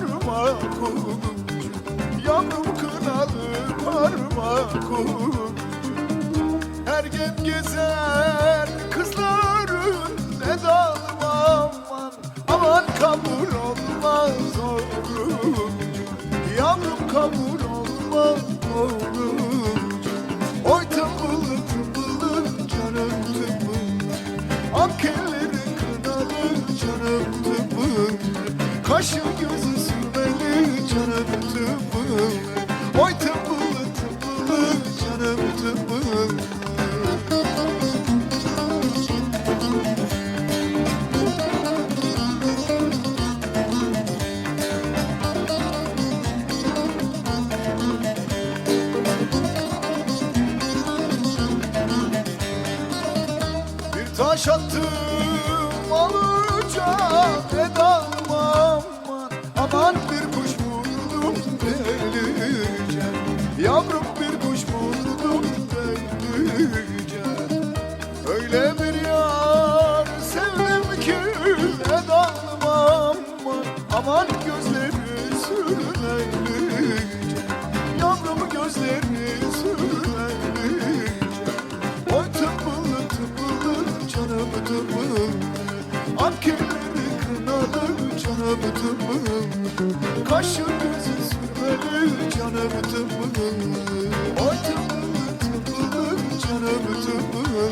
ucu Yavrum kınalı parmak ucu Her gem gezer kızların ne dalım aman Aman kabul olmaz orucu Yavrum kabul Bir taş attım alacak edalım aman bir kuş vurdum delice. Yavrum bir kuş vurdum delice. Öyle bir yar sevdim ki edalım aman Aman gözleri tımbıllı canım tımbıllı Akirleri kınalı canım tımbıllı Kaşı gözü sürmeli canım tımbıllı Oy tımbıllı tımbıllı canım tımbıllı